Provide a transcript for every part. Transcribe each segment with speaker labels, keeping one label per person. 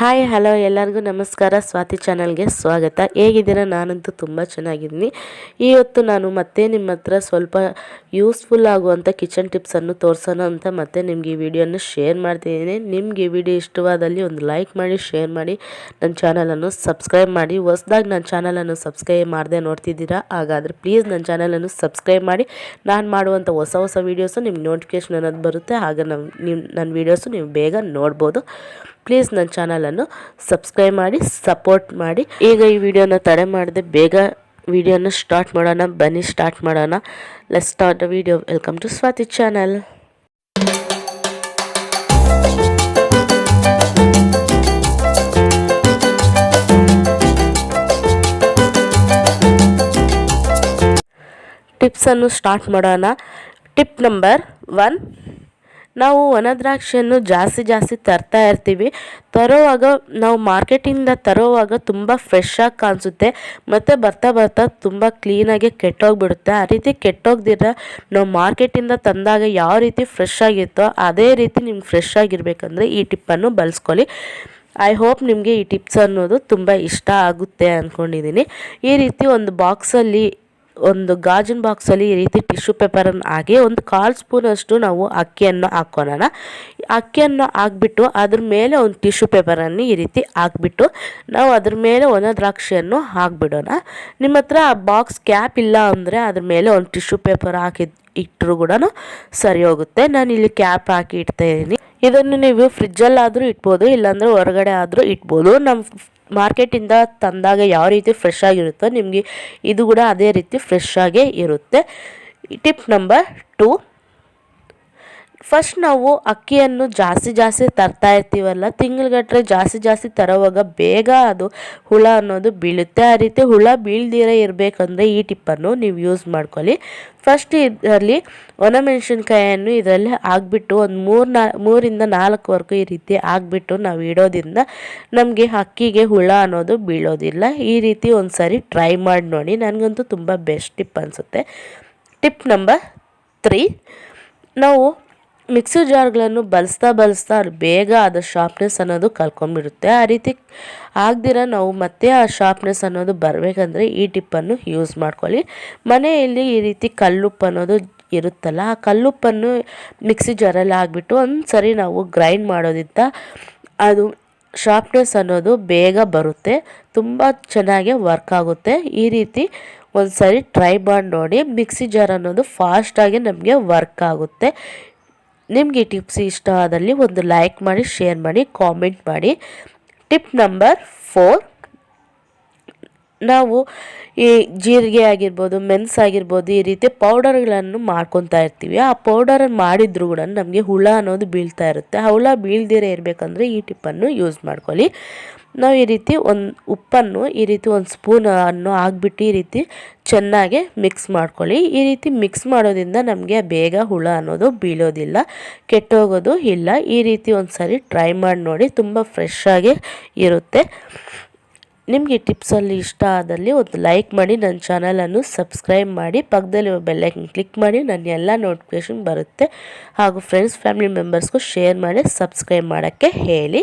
Speaker 1: Hi hello ಎಲ್ಲರಿಗೂ ನಮಸ್ಕಾರ. ಸ್ವಾತಿ ಚಾನಲ್ಗೆ ಸ್ವಾಗತ. ಹೇಗಿದ್ದೀರಾ? ನಾನಂತೂ ತುಂಬ ಚೆನ್ನಾಗಿದ್ದೀನಿ. ಇವತ್ತು ನಾನು ಮತ್ತೆ ನಿಮ್ಮ ಹತ್ರ ಸ್ವಲ್ಪ ಯೂಸ್ಫುಲ್ ಆಗುವಂಥ ಕಿಚನ್ ಟಿಪ್ಸನ್ನು ತೋರಿಸೋಣ ಅಂತ ಮತ್ತೆ ನಿಮಗೆ ಈ ವಿಡಿಯೋನ ಶೇರ್ ಮಾಡ್ತಿದ್ದೀನಿ. ನಿಮಗೆ ಈ ವಿಡಿಯೋ ಇಷ್ಟವಾದಲ್ಲಿ ಒಂದು ಲೈಕ್ ಮಾಡಿ ಶೇರ್ ಮಾಡಿ, ನನ್ನ ಚಾನಲನ್ನು ಸಬ್ಸ್ಕ್ರೈಬ್ ಮಾಡಿ. ಹೊಸ್ದಾಗಿ ನನ್ನ ಚಾನಲನ್ನು ಸಬ್ಸ್ಕ್ರೈಬ್ ಮಾಡದೆ ನೋಡ್ತಿದ್ದೀರಾ? ಹಾಗಾದರೆ ಪ್ಲೀಸ್ ನನ್ನ ಚಾನಲನ್ನು ಸಬ್ಸ್ಕ್ರೈಬ್ ಮಾಡಿ. ನಾನು ಮಾಡುವಂಥ ಹೊಸ ಹೊಸ ವೀಡಿಯೋಸು ನಿಮ್ಗೆ ನೋಟಿಫಿಕೇಶನ್ ಅನ್ನೋದು ಬರುತ್ತೆ. ಆಗ ನಮ್ಮ ನಿಮ್ಮ ನನ್ನ ವೀಡಿಯೋಸು ನೀವು ಬೇಗ ನೋಡ್ಬೋದು. ಪ್ಲೀಸ್ ನನ್ನ ಚಾನಲನ್ನು ಸಬ್ಸ್ಕ್ರೈಬ್ ಮಾಡಿ, ಸಪೋರ್ಟ್ ಮಾಡಿ. ಈಗ ಈ ವಿಡಿಯೋನ ತಡೆ ಮಾಡದೆ, ಬೇಗ ವಿಡಿಯೋನ ಸ್ಟಾರ್ಟ್ ಮಾಡೋಣ, ಬನ್ನಿ ಸ್ಟಾರ್ಟ್ ಮಾಡೋಣ. Let start the video welcome to Swathi channel ಟಿಪ್ಸನ್ನು start ಮಾಡೋಣ. ಟಿಪ್ ನಂಬರ್ ಒನ್ ನಾವು ಒಣ ದ್ರಾಕ್ಷಿಯನ್ನು ಜಾಸ್ತಿ ಜಾಸ್ತಿ ತರ್ತಾ ಇರ್ತೀವಿ. ತರೋವಾಗ ನಾವು ಮಾರ್ಕೆಟಿಂದ ತರೋವಾಗ ತುಂಬ ಫ್ರೆಶ್ ಆಗಿ ಕಾಣಿಸುತ್ತೆ. ಮತ್ತು ಬರ್ತಾ ಬರ್ತಾ ತುಂಬ ಕ್ಲೀನಾಗಿ ಕೆಟ್ಟೋಗ್ಬಿಡುತ್ತೆ. ಆ ರೀತಿ ಕೆಟ್ಟೋಗ್ದಿರ ನಾವು ಮಾರ್ಕೆಟಿಂದ ತಂದಾಗ ಯಾವ ರೀತಿ ಫ್ರೆಶ್ ಆಗಿತ್ತೋ ಅದೇ ರೀತಿ ನಿಮ್ಗೆ ಫ್ರೆಶ್ ಆಗಿರಬೇಕಂದ್ರೆ ಈ ಟಿಪ್ಪನ್ನು ಬಳಸ್ಕೊಳ್ಳಿ. ಐ ಹೋಪ್ ನಿಮಗೆ ಈ ಟಿಪ್ಸ್ ಅನ್ನೋದು ತುಂಬ ಇಷ್ಟ ಆಗುತ್ತೆ ಅಂದ್ಕೊಂಡಿದ್ದೀನಿ ಈ ರೀತಿ ಒಂದು ಬಾಕ್ಸಲ್ಲಿ ಒಂದು ಗಾಜಿನ ಬಾಕ್ಸಲ್ಲಿ ಈ ರೀತಿ ಟಿಶ್ಯೂ ಪೇಪರನ್ನು ಹಾಕಿ, ಒಂದು ಕಾಲು ಸ್ಪೂನಷ್ಟು ನಾವು ಅಕ್ಕಿಯನ್ನು ಹಾಕ್ಕೊಳ್ಳೋಣ. ಅಕ್ಕಿಯನ್ನು ಹಾಕ್ಬಿಟ್ಟು ಅದ್ರ ಮೇಲೆ ಒಂದು ಟಿಶ್ಯೂ ಪೇಪರನ್ನು ಈ ರೀತಿ ಹಾಕ್ಬಿಟ್ಟು, ನಾವು ಅದ್ರ ಮೇಲೆ ಒಣ ದ್ರಾಕ್ಷಿಯನ್ನು ಹಾಕ್ಬಿಡೋಣ. ನಿಮ್ಮ ಹತ್ರ ಆ ಬಾಕ್ಸ್ ಕ್ಯಾಪ್ ಇಲ್ಲ ಅಂದರೆ ಅದ್ರ ಮೇಲೆ ಒಂದು ಟಿಶ್ಯೂ ಪೇಪರ್ ಹಾಕಿ ಇಟ್ಟರು ಕೂಡ ಸರಿ ಹೋಗುತ್ತೆ. ನಾನು ಇಲ್ಲಿ ಕ್ಯಾಪ್ ಹಾಕಿ ಇಡ್ತಾ ಇದ್ದೀನಿ. ಇದನ್ನು ನೀವು ಫ್ರಿಜ್ಜಲ್ಲಾದರೂ ಇಟ್ಬೋದು ಇಲ್ಲಾಂದರೆ ಹೊರಗಡೆ ಆದರೂ ಇಟ್ಬೋದು ನಮ್ಮ ಮಾರ್ಕೆಟಿಂದ ತಂದಾಗ ಯಾವ ರೀತಿ ಫ್ರೆಶ್ ಆಗಿರುತ್ತೋ ನಿಮಗೆ ಇದು ಕೂಡ ಅದೇ ರೀತಿ ಫ್ರೆಶ್ ಆಗೇ ಇರುತ್ತೆ. ಟಿಪ್ ನಂಬರ್ ಟು ಫಸ್ಟ್ ನಾವು ಅಕ್ಕಿಯನ್ನು ಜಾಸ್ತಿ ಜಾಸ್ತಿ ತರ್ತಾ ಇರ್ತೀವಲ್ಲ ತಿಂಗಳಗಟ್ಟಲೆ ಜಾಸ್ತಿ ಜಾಸ್ತಿ ತರೋವಾಗ ಬೇಗ ಅದು ಹುಳ ಅನ್ನೋದು ಬೀಳುತ್ತೆ. ಆ ರೀತಿ ಹುಳ ಬೀಳ್ದಿರ ಇರಬೇಕಂದ್ರೆ ಈ ಟಿಪ್ಪನ್ನು ನೀವು ಯೂಸ್ ಮಾಡ್ಕೊಳ್ಳಿ. ಫಸ್ಟ್ ಇದರಲ್ಲಿ ಒಣಮೆಣಸಿನ್ಕಾಯನ್ನು ಇದರಲ್ಲಿ ಹಾಕ್ಬಿಟ್ಟು ಒಂದು ಮೂರು ನಾ, ಮೂರಿಂದ ನಾಲ್ಕುವರೆಗೂ ಈ ರೀತಿ ಹಾಕ್ಬಿಟ್ಟು ನಾವು ಇಡೋದ್ರಿಂದ ನಮಗೆ ಅಕ್ಕಿಗೆ ಹುಳ ಅನ್ನೋದು ಬೀಳೋದಿಲ್ಲ. ಈ ರೀತಿ ಒಂದು ಸಾರಿ ಟ್ರೈ ಮಾಡಿ ನೋಡಿ. ನನಗಂತೂ ತುಂಬ ಬೆಸ್ಟ್ ಟಿಪ್ ಅನಿಸುತ್ತೆ. ಟಿಪ್ ನಂಬರ್ ತ್ರೀ ನಾವು ಮಿಕ್ಸಿ ಜಾರ್ಗಳನ್ನು ಬಳಸ್ತಾ ಬಳಸ್ತಾ ಬೇಗ ಅದು ಶಾರ್ಪ್ನೆಸ್ ಅನ್ನೋದು ಕಲ್ಕೊಂಡ್ಬಿಡುತ್ತೆ ಆ ರೀತಿ ಆಗದಿರ ನಾವು ಮತ್ತೆ ಆ ಶಾರ್ಪ್ನೆಸ್ ಅನ್ನೋದು ಬರಬೇಕಂದ್ರೆ ಈ ಟಿಪ್ಪನ್ನು ಯೂಸ್ ಮಾಡ್ಕೊಳ್ಳಿ. ಮನೆಯಲ್ಲಿ ಈ ರೀತಿ ಕಲ್ಲುಪ್ಪು ಅನ್ನೋದು ಇರುತ್ತಲ್ಲ, ಆ ಕಲ್ಲುಪ್ಪನ್ನು ಮಿಕ್ಸಿ ಜಾರಲ್ಲಿ ಹಾಕ್ಬಿಟ್ಟು ಒಂದು ಸರಿ ನಾವು ಗ್ರೈಂಡ್ ಮಾಡೋದಿಂದ ಅದು ಶಾರ್ಪ್ನೆಸ್ ಅನ್ನೋದು ಬೇಗ ಬರುತ್ತೆ, ತುಂಬ ಚೆನ್ನಾಗಿ ವರ್ಕ್ ಆಗುತ್ತೆ. ಈ ರೀತಿ ಒಂದು ಸರಿ ಟ್ರೈ ಮಾಡಿ ನೋಡಿ, ಮಿಕ್ಸಿ ಜಾರ್ ಅನ್ನೋದು ಫಾಸ್ಟಾಗಿ ನಮಗೆ ವರ್ಕ್ ಆಗುತ್ತೆ. ನಿಮಗೆ ಟಿಪ್ಸ್ ಇಷ್ಟ ಆದಲ್ಲಿ ಒಂದು ಲೈಕ್ ಮಾಡಿ ಶೇರ್ ಮಾಡಿ ಕಾಮೆಂಟ್ ಮಾಡಿ. ಟಿಪ್ ನಂಬರ್ ಫೋರ್ ನಾವು ಈ ಜೀರಿಗೆ ಆಗಿರ್ಬೋದು ಮೆನ್ಸ್ ಆಗಿರ್ಬೋದು, ಈ ರೀತಿ ಪೌಡರ್ಗಳನ್ನು ಮಾಡ್ಕೊತಾ ಇರ್ತೀವಿ. ಆ ಪೌಡರ್ ಮಾಡಿದ್ರು ಕೂಡ ನಮಗೆ ಹುಳ ಅನ್ನೋದು ಬೀಳ್ತಾ ಇರುತ್ತೆ. ಆ ಹುಳ ಬೀಳ್ದಿರೇ ಇರಬೇಕಂದ್ರೆ ಈ ಟಿಪ್ಪನ್ನು ಯೂಸ್ ಮಾಡ್ಕೊಳ್ಳಿ. ನಾವು ಈ ರೀತಿ ಒಂದು ಉಪ್ಪನ್ನು, ಈ ರೀತಿ ಒಂದು ಸ್ಪೂನ್ ಅನ್ನು ಹಾಕ್ಬಿಟ್ಟು ಈ ರೀತಿ ಚೆನ್ನಾಗಿ ಮಿಕ್ಸ್ ಮಾಡ್ಕೊಳ್ಳಿ. ಈ ರೀತಿ ಮಿಕ್ಸ್ ಮಾಡೋದ್ರಿಂದ ನಮಗೆ ಬೇಗ ಹುಳ ಅನ್ನೋದು ಬೀಳೋದಿಲ್ಲ, ಕೆಟ್ಟೋಗೋದು ಇಲ್ಲ. ಈ ರೀತಿ ಒಂದು ಸರಿ ಟ್ರೈ ಮಾಡಿ ನೋಡಿ, ತುಂಬ ಫ್ರೆಶ್ ಆಗಿ ಇರುತ್ತೆ. ನಿಮಗೆ ಟಿಪ್ಸಲ್ಲಿ ಇಷ್ಟ ಆದಲ್ಲಿ ಒಂದು ಲೈಕ್ ಮಾಡಿ, ನನ್ನ ಚಾನಲನ್ನು ಸಬ್ಸ್ಕ್ರೈಬ್ ಮಾಡಿ, ಪಕ್ಕದಲ್ಲಿ ಬೆಲ್ಲೈಕನ್ ಕ್ಲಿಕ್ ಮಾಡಿ, ನನ್ನ ಎಲ್ಲ ನೋಟಿಫಿಕೇಷನ್ ಬರುತ್ತೆ. ಹಾಗೂ ಫ್ರೆಂಡ್ಸ್, ಫ್ಯಾಮಿಲಿ ಮೆಂಬರ್ಸ್ಗೂ ಶೇರ್ ಮಾಡಿ, ಸಬ್ಸ್ಕ್ರೈಬ್ ಮಾಡೋಕ್ಕೆ ಹೇಳಿ.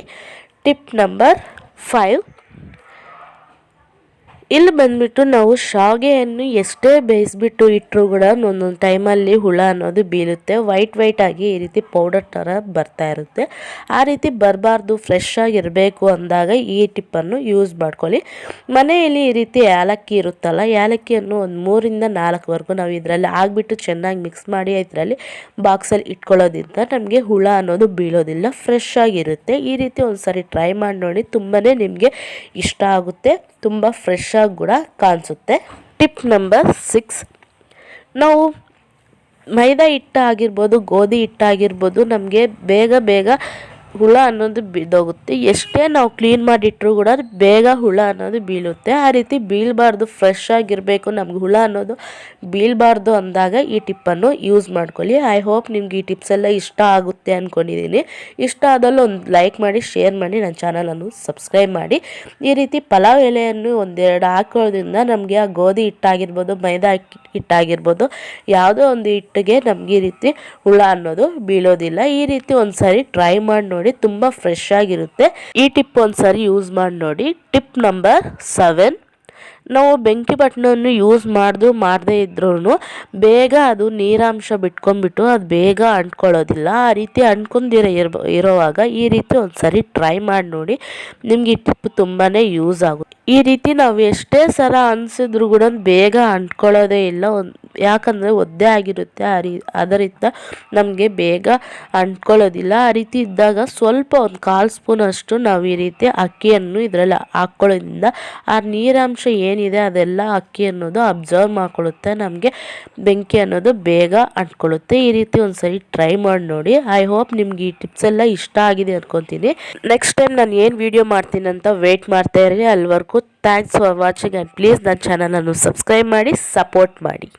Speaker 1: Tip number five. ಇಲ್ಲಿ ಬಂದ್ಬಿಟ್ಟು ನಾವು ಶಾವಿಗೆಯನ್ನು ಎಷ್ಟೇ ಬೇಯಿಸ್ಬಿಟ್ಟು ಇಟ್ಟರು ಕೂಡ ಒಂದೊಂದು ಟೈಮಲ್ಲಿ ಹುಳ ಅನ್ನೋದು ಬೀಳುತ್ತೆ. ವೈಟ್ ವೈಟ್ ಆಗಿ ಈ ರೀತಿ ಪೌಡರ್ ಥರ ಬರ್ತಾ ಇರುತ್ತೆ. ಆ ರೀತಿ ಬರಬಾರ್ದು ಫ್ರೆಶ್ ಆಗಿರಬೇಕು ಅಂದಾಗ ಈ ಟಿಪ್ಪನ್ನು ಯೂಸ್ ಮಾಡ್ಕೊಳ್ಳಿ. ಮನೆಯಲ್ಲಿ ಈ ರೀತಿ ಏಲಕ್ಕಿ ಇರುತ್ತಲ್ಲ, ಏಲಕ್ಕಿಯನ್ನು ಒಂದು ಮೂರಿಂದ ನಾಲ್ಕುವರೆಗೂ ನಾವು ಇದರಲ್ಲಿ ಆಗಿಬಿಟ್ಟು ಚೆನ್ನಾಗಿ ಮಿಕ್ಸ್ ಮಾಡಿ ಇದರಲ್ಲಿ ಬಾಕ್ಸಲ್ಲಿ ಇಟ್ಕೊಳ್ಳೋದ್ರಿಂದ ನಮಗೆ ಹುಳ ಅನ್ನೋದು ಬೀಳೋದಿಲ್ಲ ಫ್ರೆಶ್ ಆಗಿರುತ್ತೆ. ಈ ರೀತಿ ಒಂದು ಸರಿ ಟ್ರೈ ಮಾಡಿ ನೋಡಿ ತುಂಬಾ ನಿಮಗೆ ಇಷ್ಟ ಆಗುತ್ತೆ. ತುಂಬ ಫ್ರೆಶ್ ಆಗಿ ಕೂಡ ಕಾಣಿಸುತ್ತೆ. ಟಿಪ್ ನಂಬರ್ ಸಿಕ್ಸ್ ನಾವು ಮೈದಾ ಹಿಟ್ಟು ಆಗಿರ್ಬೋದು ಗೋಧಿ ಹಿಟ್ಟಾಗಿರ್ಬೋದು, ನಮಗೆ ಬೇಗ ಬೇಗ ಹುಳ ಅನ್ನೋದು ಬಿದ್ದೋಗುತ್ತೆ ಎಷ್ಟೇ ನಾವು ಕ್ಲೀನ್ ಮಾಡಿಟ್ರೂ ಕೂಡ ಬೇಗ ಹುಳ ಅನ್ನೋದು ಬೀಳುತ್ತೆ. ಆ ರೀತಿ ಬೀಳಬಾರ್ದು ಫ್ರೆಶ್ ಆಗಿರಬೇಕು ನಮ್ಗೆ ಹುಳ ಅನ್ನೋದು. ಬೀಳಬಾರ್ದು ಅಂದಾಗ ಈ ಟಿಪ್ಪನ್ನು ಯೂಸ್ ಮಾಡ್ಕೊಳ್ಳಿ. ಐ ಹೋಪ್ ನಿಮ್ಗೆ ಈ ಟಿಪ್ಸ್ ಎಲ್ಲ ಇಷ್ಟ ಆಗುತ್ತೆ ಅಂದ್ಕೊಂಡಿದ್ದೀನಿ ಇಷ್ಟ ಆದಲ್ಲೂ ಒಂದು ಲೈಕ್ ಮಾಡಿ ಶೇರ್ ಮಾಡಿ, ನನ್ನ ಚಾನಲನ್ನು ಸಬ್ಸ್ಕ್ರೈಬ್ ಮಾಡಿ. ಈ ರೀತಿ ಪಲಾವ್ ಎಲೆಯನ್ನು ಒಂದೆರಡು ಹಾಕೋದ್ರಿಂದ ನಮಗೆ ಆ ಗೋಧಿ ಹಿಟ್ಟಾಗಿರ್ಬೋದು, ಮೈದಾ ಹಿಟ್ಟಾಗಿರ್ಬೋದು, ಯಾವುದೋ ಒಂದು ಹಿಟ್ಟಿಗೆ ನಮಗೆ ಈ ರೀತಿ ಹುಳ ಅನ್ನೋದು ಬೀಳೋದಿಲ್ಲ. ಈ ರೀತಿ ಒಂದು ಸಾರಿ ಟ್ರೈ ಮಾಡಿ ನೋಡಿ. ನೋಡಿ, ತುಂಬ ಫ್ರೆಶ್ ಆಗಿರುತ್ತೆ. ಈ ಟಿಪ್ ಒಂದ್ಸರಿ ಯೂಸ್ ಮಾಡಿ ನೋಡಿ. ಟಿಪ್ ನಂಬರ್ ಸೆವೆನ್ ನಾವು ಬೆಂಕಿ ಬಟ್ಟನನ್ನು ಯೂಸ್ ಮಾಡ್ದು ಮಾಡದೇ ಇದ್ರೂ ಬೇಗ ಅದು ನೀರಾಂಶ ಬಿಟ್ಕೊಂಡ್ಬಿಟ್ಟು ಅದು ಬೇಗ ಅಂಟ್ಕೊಳ್ಳೋದಿಲ್ಲ. ಆ ರೀತಿ ಅಂಟ್ಕೊಂಡಿರೋ ಇರೋವಾಗ ಈ ರೀತಿ ಒಂದು ಸರಿ ಟ್ರೈ ಮಾಡಿ ನೋಡಿ. ನಿಮ್ಗೆ ಈ ಟಿಪ್ ತುಂಬಾ ಯೂಸ್ ಆಗುತ್ತೆ. ಈ ರೀತಿ ನಾವು ಎಷ್ಟೇ ಸರ ಅನಿಸಿದ್ರು ಕೂಡ ಬೇಗ ಅಂಟ್ಕೊಳ್ಳೋದೇ ಇಲ್ಲ. ಒಂದು ಯಾಕಂದರೆ ಒದ್ದೆ ಆಗಿರುತ್ತೆ. ಆ ರೀ, ಅದರಿಂದ ನಮಗೆ ಬೇಗ ಅಂಟ್ಕೊಳ್ಳೋದಿಲ್ಲ. ಆ ರೀತಿ ಇದ್ದಾಗ ಸ್ವಲ್ಪ ಒಂದು ಕಾಲು ಸ್ಪೂನ್ ಅಷ್ಟು ನಾವು ಈ ರೀತಿ ಅಕ್ಕಿಯನ್ನು ಇದರಲ್ಲಿ ಹಾಕ್ಕೊಳ್ಳೋದ್ರಿಂದ ಆ ನೀರಾಂಶ ಏನಿದೆ ಅದೆಲ್ಲ ಅಕ್ಕಿ ಅನ್ನೋದು ಅಬ್ಸರ್ವ್ ಮಾಡ್ಕೊಳ್ಳುತ್ತೆ. ನಮಗೆ ಬೆಂಕಿ ಅನ್ನೋದು ಬೇಗ ಅಂಟ್ಕೊಳ್ಳುತ್ತೆ. ಈ ರೀತಿ ಒಂದು ಸರಿ ಟ್ರೈ ಮಾಡಿ ನೋಡಿ. ಐ ಹೋಪ್ ನಿಮ್ಗೆ ಈ ಟಿಪ್ಸ್ ಎಲ್ಲ ಇಷ್ಟ ಆಗಿದೆ ಅನ್ಕೊತೀನಿ. ನೆಕ್ಸ್ಟ್ ಟೈಮ್ ನಾನು ಏನು ವಿಡಿಯೋ ಮಾಡ್ತೀನಿ ಅಂತ ವೆಯ್ಟ್ ಮಾಡ್ತಾ ಇರಿ ಅಲ್ಲಿವರೆಗೂ thanks for watching and please ನನ್ನ ಚಾನಲನ್ನು ಸಬ್ಸ್ಕ್ರೈಬ್ ಮಾಡಿ ಸಪೋರ್ಟ್ ಮಾಡಿ.